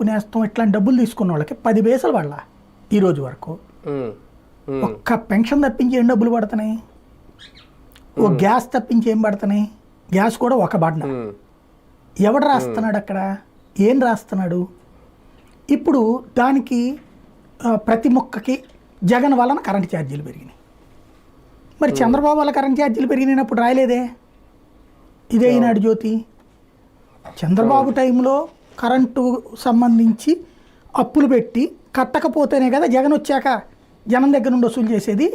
కాపు నేస్తం ఇట్లాంటి డబ్బులు తీసుకున్న వాళ్ళకి పది పైసలు పడలా ఈ రోజు వరకు. ఒక్క పెన్షన్ తప్పించి ఏం డబ్బులు పడుతున్నాయి? ఓ గ్యాస్ తప్పించి ఏం పడుతున్నాయి? గ్యాస్ కూడా ఒక ఉమ్, ఎవడు రాస్తున్నాడు అక్కడ? ఏం రాస్తున్నాడు? ఇప్పుడు దానికి ప్రతి మొక్కకి జగన్ వలన కరెంట్ ఛార్జీలు పెరిగినాయి. మరి చంద్రబాబు వల్ల కరెంట్ ఛార్జీలు పెరిగినప్పుడు రాయలేదే? ఇదే ఈనాడు జ్యోతి. చంద్రబాబు టైంలో కరెంటు సంబంధించి అప్పులు పెట్టి కట్టకపోతేనే కదా జగన్ వచ్చాక జనం దగ్గర నుండి వసూలు చేసేది.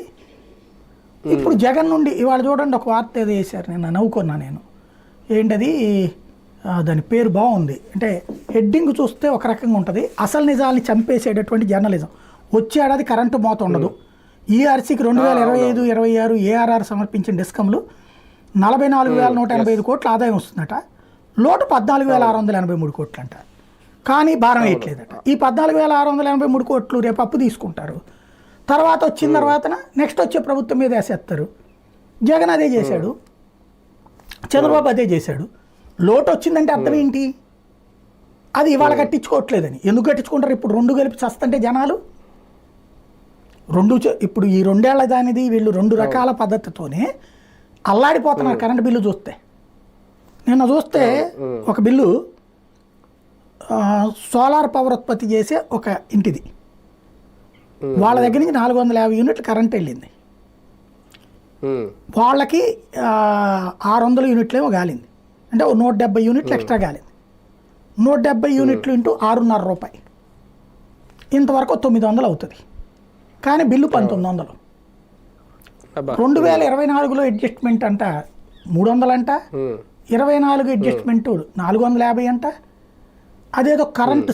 ఇప్పుడు జగన్ నుండి ఇవాళ చూడండి ఒక వార్త ఏదో వేశారు నేను నవ్వుకున్నా నేను. ఏంటది? దాని పేరు బాగుంది. అంటే హెడ్డింగ్ చూస్తే ఒక రకంగా ఉంటుంది. అసలు నిజాల్ని చంపేసేటటువంటి జర్నలిజం. వచ్చే ఏడాది కరెంటు మోత ఉండదు. ఈఆర్సీకి రెండు వేల ఇరవై ఐదు ఇరవై ఆరు ఏఆర్ఆర్ సమర్పించిన డిస్కంలు నలభై నాలుగు వేల నూట ఎనభై ఐదు కోట్ల ఆదాయం వస్తుందట. లోటు పద్నాలుగు వేల ఆరు వందల ఎనభై మూడు కోట్లు అంట కానీ భారం వేయట్లేదట. ఈ పద్నాలుగు వేల ఆరు వందల ఎనభై మూడు కోట్లు రేపు అప్పు తీసుకుంటారు. తర్వాత వచ్చిన తర్వాత నెక్స్ట్ వచ్చే ప్రభుత్వం మీద వేసేస్తారు. జగన్ అదే చేశాడు. చంద్రబాబు అదే చేశాడు. లోటు వచ్చిందంటే అర్థం ఏంటి? అది ఇవాళ కట్టించుకోవట్లేదని. ఎందుకు కట్టించుకుంటారు? ఇప్పుడు రెండు కలిపి చస్తంటే జనాలు? రెండు ఇప్పుడు ఈ రెండేళ్ళ దానిది వీళ్ళు రెండు రకాల పద్ధతితోనే అల్లాడిపోతున్నారు కరెంట్ బిల్లు చూస్తే. నిన్న చూస్తే ఒక బిల్లు సోలార్ పవర్ ఉత్పత్తి చేసే ఒక ఇంటిది. వాళ్ళ దగ్గర నుంచి నాలుగు వందల యాభై యూనిట్లు కరెంట్ వెళ్ళింది. వాళ్ళకి ఆరు వందల యూనిట్లు ఏమో గాలింది. అంటే నూట డెబ్బై యూనిట్లు ఎక్స్ట్రా గాలింది. నూట డెబ్బై యూనిట్లు ఇంటూ ఆరున్నర రూపాయి. ఇంతవరకు తొమ్మిది వందలు అవుతుంది. కానీ బిల్లు పంతొమ్మిది వందలు. రెండు వేల ఇరవై నాలుగులో అడ్జస్ట్మెంట్ అంట మూడు వందలంట. ఇరవై నాలుగు అడ్జస్ట్మెంట్ నాలుగు వందల యాభై అంట? అదేదో కరెంట్